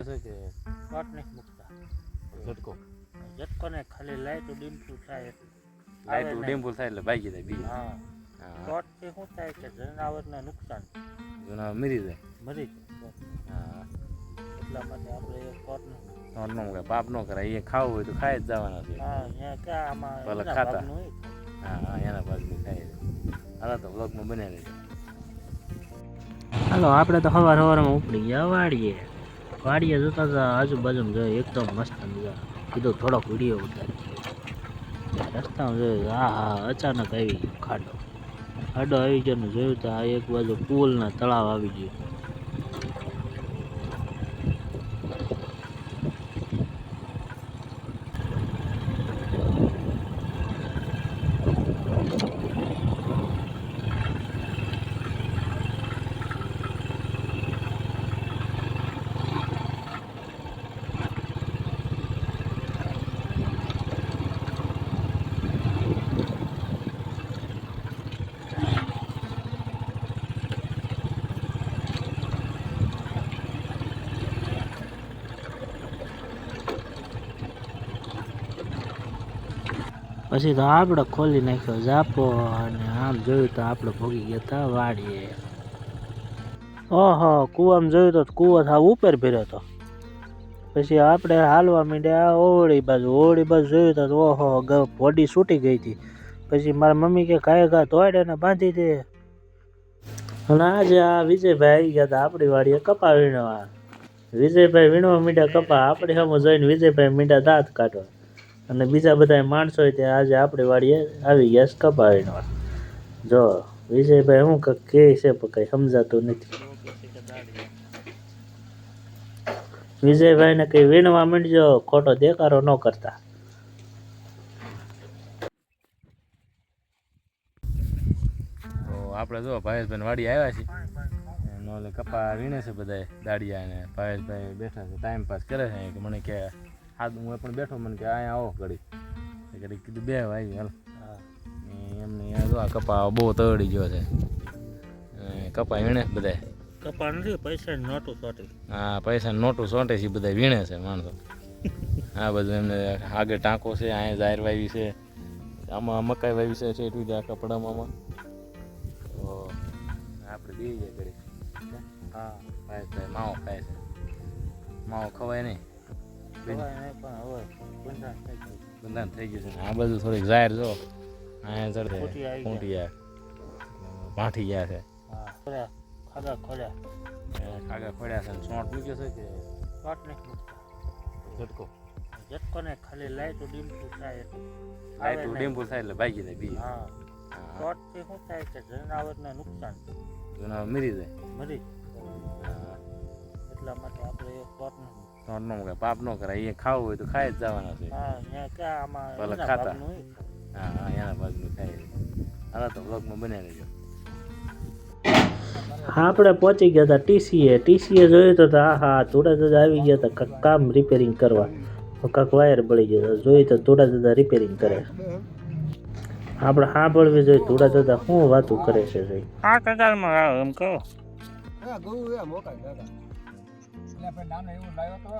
Short નથી મૂકતા. ઝટકો. ઝટકોને ખાલી લાઈટ ડીમતું થાય લાઈટ. ડિમ્પલ થાય એટલે ભાગી જાય બીજું. હા. શોર્ટથી શું થાય કે જનાવરને નુકસાન? જનાવર મરી જાય. મરી જાય. હા. એટલા માટે આપણે શોર્ટ નો. પાપ નો કરાય. એ ખાવું હોય તો ખાઈ જ જવાના છે. હા અહીંયા ક્યાં આમાં ભલે ખાતા. હા હા એના ભાગનું ખાઈ હાલો તો બ્લોગમાં બનાવી હાલો આપણે તો સવાર સવારમાં ઉપડી ગયા વાડીએ. વાડીએ જોતા હતા, આજુબાજુમાં જોયું એકદમ મસ્ત નજારો કીધું થોડોક વીડિયો ઉતારી રસ્તામાં જોયું હા હા અચાનક આવી ગયો ખાડો. ખાડો આવી ગયો ને જોયું તો આ એક બાજુ પુલ ને તળાવ આવી ગયું. પછી તો આપણે ખોલી નાખ્યો જાપો અને આમ જોયું તો આપણે ભોગી ગયા હતા વાડીએ. ઓહો, કૂવામાં જોયું તો કૂવો થાવ ઉપર ભર્યો હતો પછી આપણે હાલવા માંડ્યા ઓળી બાજુ ઓળી બાજુ જોયું તો ઓહો બોડી છૂટી ગઈ હતી. પછી મારા મમ્મી કે કાંઈ ઘા તોડે ને બાંધી દે. અને આજે આ વિજયભાઈ આવી ગયા હતા આપણી વાડીએ કપા વીણવા. વિજયભાઈ વીણવા મીંડા કપા, આપણે સામે જોઈને વિજયભાઈ મીંડા દાંત કાઢવા. અને બીજા બધા માણસો તે આજે આપણી વાડીએ આવી ગયા છે કપા વીણવા જો, વિજયભાઈ શું કે છે કંઈ સમજાતું નથી. વિજયભાઈને કંઈ વીણવા માંડજો, ખોટો દેખારો ન કરતા. આપણે જો ભાવેશભાઈ વાડી આવ્યા છે નોલે કપા વીણે છે બધા દાડિયા ને ભાવેશભાઈ બેઠા છે ટાઈમ પાસ કરે છે મને કે હાથ હું પણ બેઠો મને કે અહીંયા આવો ઘડી ઘડી કીધું બે ભાઈ હાલ. એમને આ કપા બહુ તળી ગયો છે. કપા વીણે બધા કપા નથી પૈસા નોટું સોટી. હા પૈસા નોટું સોંટે છે બધા વીણે છે માણસો. આ બધું એમને આગળ ટાંકો છે અહીંયા જાહેર વાવી છે આમાં મકાઈ વાવી છે એટલું જ આ કપડામાં. તો આપણે દઈએ કરી હા ખાય છે માવો ખાય છે. માવો ખવાય નહીં. બંધાણ થઈ ગયું. થઈ ગયું છે આ બધું થોડીક જાહેર જો અહીંયા ચડે ખૂંટી જાય. ભાંઠી ગયા છે ખાગા ખોડ્યા ખાગા ખોડ્યા છે ચોંટ સોંટ મૂક્યો છે કે ચોંટ નથી મૂકતા ઝટકો ને ખાલી લાઈટ ડીમતું થાય લાઈટ. ડિમ્પલ થાય એટલે ભાગી જાય બી હા હા શોર્ટથી શું થાય કે જનાવરને નુકસાન જનાવર મરી જાય મરી એટલા માટે આપણે એ નથી નો કે પાપ નો કરાય એ ખાવું હોય તો ખાઈ જ જવાના છે. હા અહીંયા ભલે ખાતા. હા હા એના ભાગનું ખાઈ હાલો તો બ્લોગમાં બન્યા રહેજો. આપણે પહોંચી ગયા હતા ટીસીએ. ટીસીએ જોયું તો હા હા થોડા જ આવી ગયા હતા કામ રિપેરિંગ કરવા. કાંક વાયર બળી ગયો જોયું તો થોડા દાદા રિપેરિંગ કરે. આપણે સાંભળવી જોઈએ થોડા દાદા શું વાતું કરે છે જોઈ. આ કગાલમાં એમ કહો. હા ગયું એ મોકા દાદા એટલે આપણે નાનો એવું લાવ્યો તો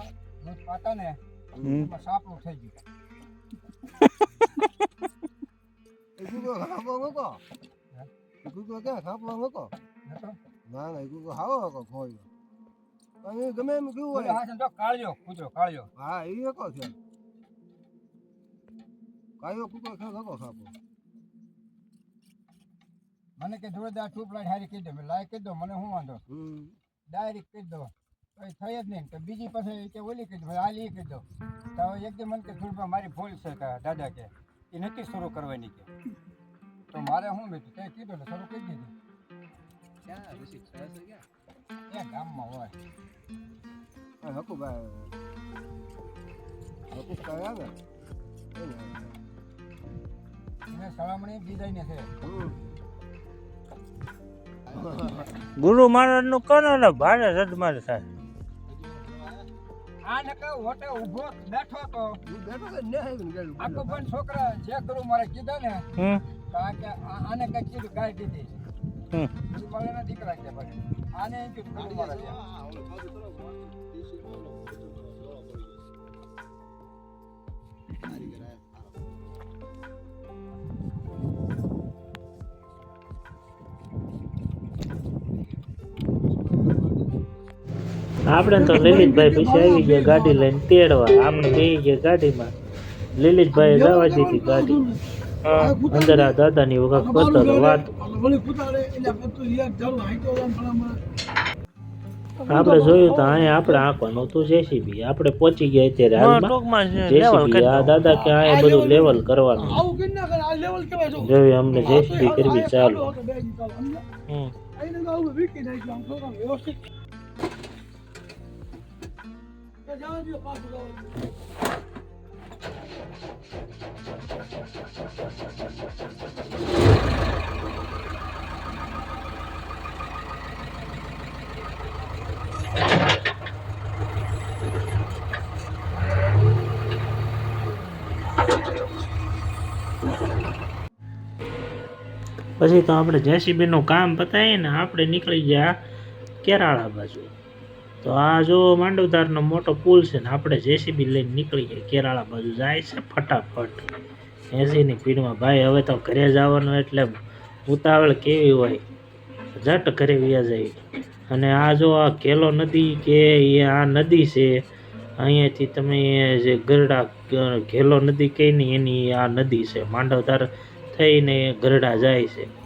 દૂધ પાતા ને એમાં સાપડું થઈ ગયું. મને કે જોરદાર ટ્યુબ લાઈટ હારી કહી દો મેં લાઈટ કહી દો મને શું વાંધો? હમ. ડાયરેક્ટ કહી દો. કઈ થાય જ નહીં. તો બીજી પાસે કે ઓલી કહી દો મેં આ લી કહી દો તો હવે એકદમ મને કે થોડી મારી ભૂલ છે કે દાદા કે એ નથી શરૂ કરવાની કે. તો મારે શું મેં તે કીધું ને શરૂ કરી દીધી. ક્યાં? ગામમાં હોય. હકુભાઈ હકો ભાઈ હકો કાય આવે? એને સળામણી બીજાને છે. ગુરુ મહારાજનું કરો ને ભારે રજમાર થાય. હોટે ઊભો બેઠો તો આખો પણ છોકરા જે ગુરુ મારે કીધા ને કારણ કે આ- આને કઈ કીધું ગાય દીધી. દીકરા કે ભાઈ. આને કીધું ગુરુ મારે છે. આપણે તો લલિતભાઈ પછી આવી ગયા ગાડી લઈને તેડવા. આપણે બે ગયા ગાડીમાં. લલિતભાઈ જવા દીધી ગાડી. અંદર આ દાદાની વખત કરતો હતો વાત. આપણે જોયું તો અહીંયા આપણે આંકવાનું નહોતું જેસીબી આપણે પહોંચી ગયા અત્યારે હાલમાં. જેસીબી આ દાદા કે અહીંયા બધું લેવલ કરવાનું. જોયું અમને જેસીબી કરવી ચાલુ. પછી તો આપણે જેસીબી નું કામ પતાવીને આપણે નીકળી ગયા કેરાળા બાજુ. તો આ જો માંડવધારનો મોટો પુલ છે ને, આપણે જેસીબી લઈને નીકળીએ કેરાળા બાજુ જાય છે ફટાફટ. એસીની ભીડમાં ભાઈ હવે તો ઘરે જવાનું એટલે ઉતાવળ કેવી હોય? ઝટ ઘરે વ્યા જાય. અને આ જો આ કેલો નદી કે એ આ નદી છે, અહીંયાથી તમે જે ગરડા, ઘેલો નદી કહીને એની આ નદી છે. માંડવધાર થઈને ગરડા જાય છે.